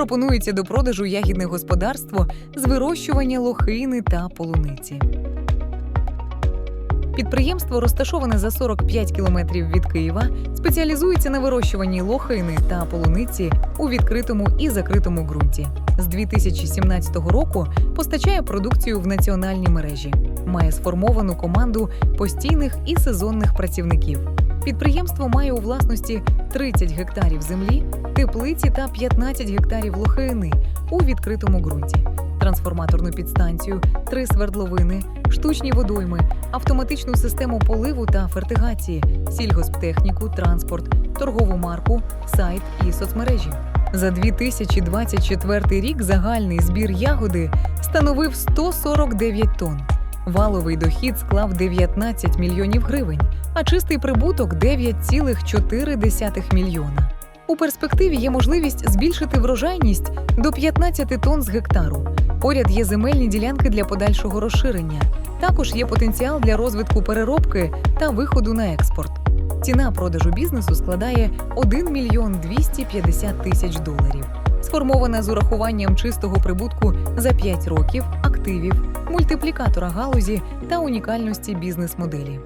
Пропонується до продажу ягідне господарство з вирощування лохини та полуниці. Підприємство розташоване за 45 кілометрів від Києва, спеціалізується на вирощуванні лохини та полуниці у відкритому і закритому ґрунті. З 2017 року постачає продукцію в національній мережі. Має сформовану команду постійних і сезонних працівників. Підприємство має у власності 30 гектарів землі, теплиці та 15 гектарів лохини у відкритому ґрунті, трансформаторну підстанцію, три свердловини, штучні водойми, автоматичну систему поливу та фертигації, сільгосптехніку, транспорт, торгову марку, сайт і соцмережі. За 2024 рік загальний збір ягоди становив 149 тонн. Валовий дохід склав 19 мільйонів гривень, а чистий прибуток 9,4 мільйона. У перспективі є можливість збільшити врожайність до 15 тонн з гектару. Поряд є земельні ділянки для подальшого розширення. Також є потенціал для розвитку переробки та виходу на експорт. Ціна продажу бізнесу складає 1 мільйон 250 тисяч доларів. Сформована з урахуванням чистого прибутку за 5 років, активів, мультиплікатора галузі та унікальності бізнес-моделі.